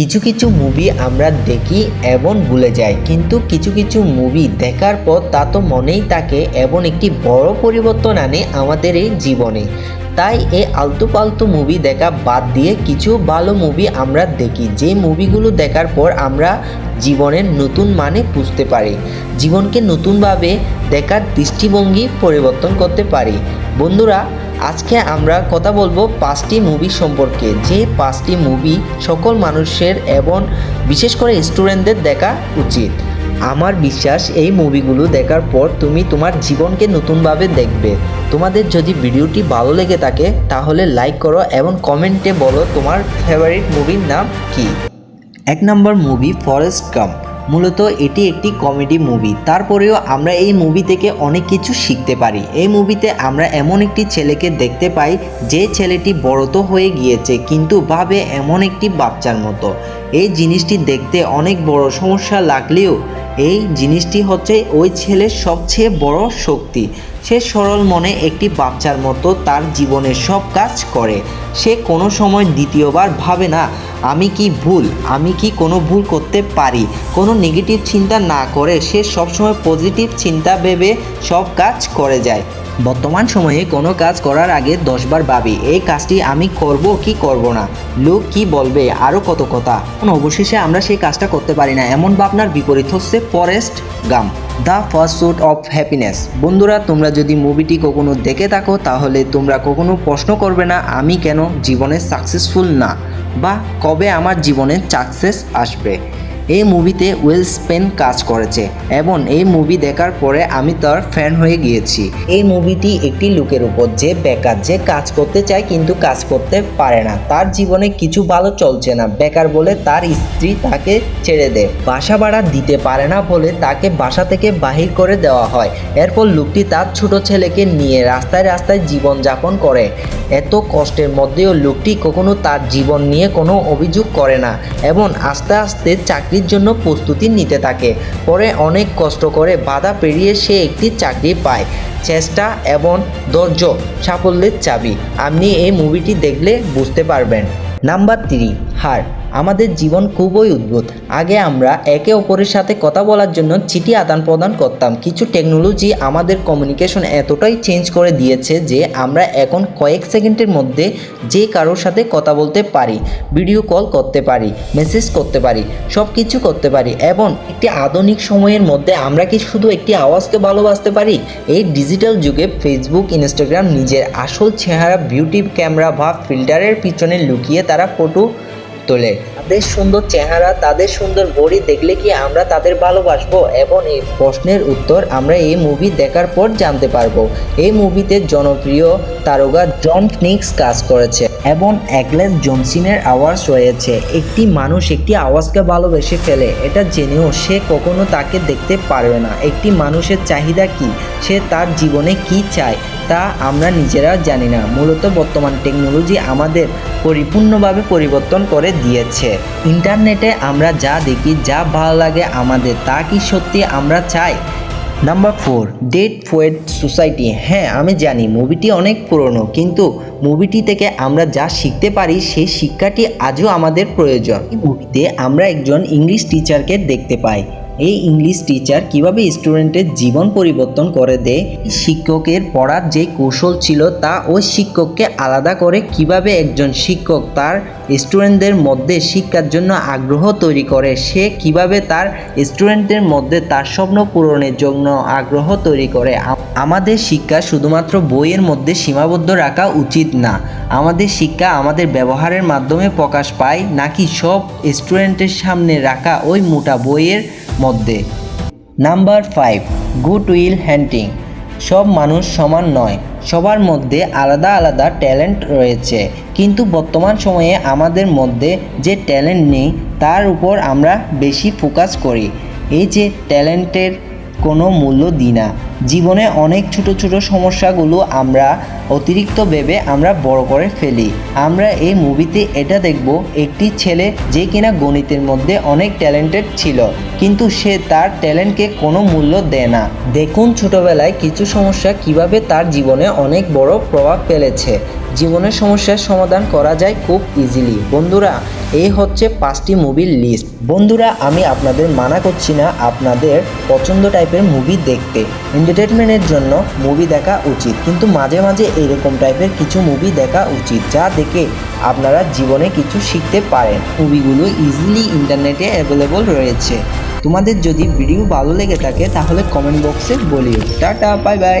কিছু কিছু মুভি আমরা দেখি এবং ভুলে যাই, কিন্তু কিছু কিছু মুভি দেখার পর তা তো মনেই থাকে এবং একটি বড় পরিবর্তন আনে আমাদের এই জীবনে। তাই এই আলতু পালতু মুভি দেখা বাদ দিয়ে কিছু ভালো মুভি আমরা দেখি, যে মুভিগুলো দেখার পর আমরা জীবনের নতুন মানে বুঝতে পারি, জীবনকে নতুনভাবে দেখার দৃষ্টিভঙ্গি পরিবর্তন করতে পারি। বন্ধুরা আজকে আমরা কথা বলব পাঁচটি মুভি সম্পর্কে। যে পাঁচটি মুভি সকল মানুষের এবং বিশেষ করে স্টুডেন্টদের দেখা উচিত। আমার বিশ্বাস এই মুভিগুলো দেখার পর তুমি তোমার জীবনকে নতুনভাবে দেখবে। তোমাদের যদি ভিডিওটি ভালো লেগে থাকে, তাহলে লাইক করো এবং কমেন্টে বলো তোমার ফেভারিট মুভির নাম কী? এক নম্বর মুভি ফরেস্ট গাম্প মূলত এটি একটি কমেডি মুভি। তারপরেও আমরা এই মুভি থেকে অনেক কিছু শিখতে পারি। এই মুভিতে আমরা এমন একটি ছেলেকে দেখতে পাই, যে ছেলেটি বড় তো হয়ে গিয়েছে, কিন্তু ভাবে এমন একটি বাচ্চার মতো। এই জিনিসটি দেখতে অনেক বড় সমস্যা লাগলেও এই জিনিসটি হচ্ছে ওই ছেলের সবচেয়ে বড় শক্তি। সে সরল মনে একটি বাচ্চার মতো তার জীবনের সব কাজ করে। সে কোনো সময় দ্বিতীয়বার ভাবে না আমি কি ভুল? আমি কি কোনো ভুল করতে পারি? কোনো নেগেটিভ চিন্তা না করে সে সবসময় পজিটিভ চিন্তা ভেবে সব কাজ করে যায়। বর্তমান সময়ে কোনো কাজ করার আগে দশবার ভাবি, এই কাজটি আমি করব কি করব না? লোক কি বলবে? আরও কত কথা। অবশেষে আমরা সেই কাজটা করতে পারি না, এমন ভাবনার বিপরীত হচ্ছে Forrest Gump the pursuit of happiness বন্ধুরা, তোমরা যদি মুভিটি কখনো দেখে থাকো, তাহলে তোমরা কখনো প্রশ্ন করবে না, আমি কেন জীবনে সাকসেসফুল না? বা কবে আমার জীবনে সাকসেস আসবে। এই মুভিতে উইল স্পেন কাজ করেছে এবং এই মুভি দেখার পরে আমি তার ফ্যান হয়ে গিয়েছি। এই মুভিটি একটি লোকের উপর যে বেকার যে কাজ করতে চায় কিন্তু কাজ করতে পারে না। তার জীবনে কিছু ভালো চলছে না। বেকার বলে তার স্ত্রী তাকে ছেড়ে দেয়। বাসা ভাড়া দিতে পারে না বলে তাকে বাসা থেকে বাহির করে দেওয়া হয়। এরপর লোকটি তার ছোট ছেলেকে নিয়ে রাস্তায় রাস্তায় জীবন যাপন করে। এত কষ্টের মধ্যেও লোকটি কখনো তার জীবন নিয়ে কোনো অভিযোগ করে না এবং আস্তে আস্তে চাকরির জন্য প্রস্তুতি নিতে থাকে। পরে অনেক কষ্ট করে বাধা পেরিয়ে সে একটি চাকরি পায়। চেষ্টা এবং ধৈর্য সাফল্যের চাবি। আপনি এই মুভিটি দেখলে বুঝতে পারবেন। Number three her. আমাদের জীবন খুবই উদ্ভুত। আগে আমরা একে অপরের সাথে কথা বলার জন্য চিঠি আদান প্রদান করতাম। কিছু টেকনোলজি আমাদের কমিউনিকেশন এতটাই চেঞ্জ করে দিয়েছে যে আমরা এখন কয়েক সেকেন্ডের মধ্যে যে কারোর সাথে কথা বলতে পারি ভিডিও কল করতে পারি মেসেজ করতে পারি সব কিছু করতে পারি এবং একটি আধুনিক সময়ের মধ্যে আমরা কি শুধু একটি আওয়াজকে ভালোবাসতে পারি? এই ডিজিটাল যুগে ফেসবুক ইনস্টাগ্রাম নিজের আসল চেহারা বিউটি ক্যামেরা বা ফিল্টারের পিছনে লুকিয়ে তারা ফটো তোলে। তাদের সুন্দর চেহারা, তাদের সুন্দর বডি দেখলে কি আমরা তাদের ভালোবাসবো? এবং এই প্রশ্নের উত্তর আমরা এই মুভি দেখার পর জানতে পারব। এই মুভিতে জনপ্রিয় তারকা জন ফিনিক্স কাজ করেছে। এবং একলেস জনসিনের আওয়াজ রয়েছে। একটি মানুষ একটি আওয়াজকে ভালোবেসে ফেলে। এটা জেনেও সে কখনো তাকে দেখতে পারবে না। একটি মানুষের চাহিদা কি? সে তার জীবনে কি চায়? তা আমরা নিজেরা জানি না। মূলত বর্তমান টেকনোলজি আমাদের পরিপূর্ণভাবে পরিবর্তন করে দিয়েছে। ইন্টারনেটে আমরা যা দেখি, যা ভালো লাগে আমাদের, তা কি সত্যি আমরা চাই? Number four dead poet society হ্যাঁ আমি জানি মুভিটি অনেক পুরনো, কিন্তু মুভিটি থেকে আমরা যা শিখতে পারি, সেই শিক্ষাটি আজও আমাদের প্রয়োজন। মুভিতে আমরা একজন ইংলিশ টিচারকে দেখতে পাই। এই ইংলিশ টিচার কীভাবে স্টুডেন্টের জীবন পরিবর্তন করে দেয় শিক্ষকের পড়ার যে কৌশল ছিল তা ওই শিক্ষককে আলাদা করে কীভাবে একজন শিক্ষক তার স্টুডেন্টদের মধ্যে শিক্ষার জন্য আগ্রহ তৈরি করে। সে কীভাবে তার স্টুডেন্টদের মধ্যে তার স্বপ্ন পূরণের জন্য আগ্রহ তৈরি করে? আমাদের শিক্ষা শুধুমাত্র বইয়ের মধ্যে সীমাবদ্ধ রাখা উচিত না। আমাদের শিক্ষা আমাদের ব্যবহারের মাধ্যমে প্রকাশ পায়, নাকি সব স্টুডেন্টের সামনে রাখা ওই মোটা বইয়ের মধ্যে? Number five good will hunting. সব মানুষ সমান নয়, সবার মধ্যে আলাদা আলাদা ট্যালেন্ট রয়েছে। কিন্তু বর্তমান সময়ে আমাদের মধ্যে যে ট্যালেন্ট নেই, তার উপর আমরা বেশি ফোকাস করি। এই যে ট্যালেন্টের কোনো মূল্য দিই না। জীবনে অনেক ছোট ছোট সমস্যাগুলো আমরা অতিরিক্ত ভেবে আমরা বড় করে ফেলি। আমরা এই মুভিতে এটা দেখব, একটি ছেলে যে কিনা গণিতের মধ্যে অনেক ট্যালেন্টেড ছিল, কিন্তু সে তার ট্যালেন্টকে কোনো মূল্য দেয় না। দেখুন ছোটবেলায় কিছু সমস্যা কীভাবে তার জীবনে অনেক বড় প্রভাব ফেলেছে। জীবনের সমস্যার সমাধান করা যায় খুব ইজিলি বন্ধুরা এই হচ্ছে পাঁচটি মুভির লিস্ট বন্ধুরা, আমি আপনাদের মানা করছি না আপনাদের পছন্দ টাইপের মুভি দেখতে। এন্টারটেনমেন্টের জন্য মুভি দেখা উচিত। কিন্তু মাঝে মাঝে এরকম টাইপের কিছু মুভি দেখা উচিত, যা দেখে আপনারা জীবনে কিছু শিখতে পারেন। মুভিগুলো ইজিলি ইন্টারনেটে অ্যাভেলেবল রয়েছে। তোমাদের যদি ভিডিও ভালো লেগে থাকে, তাহলে কমেন্ট বক্সে বলিও। Tata bye bye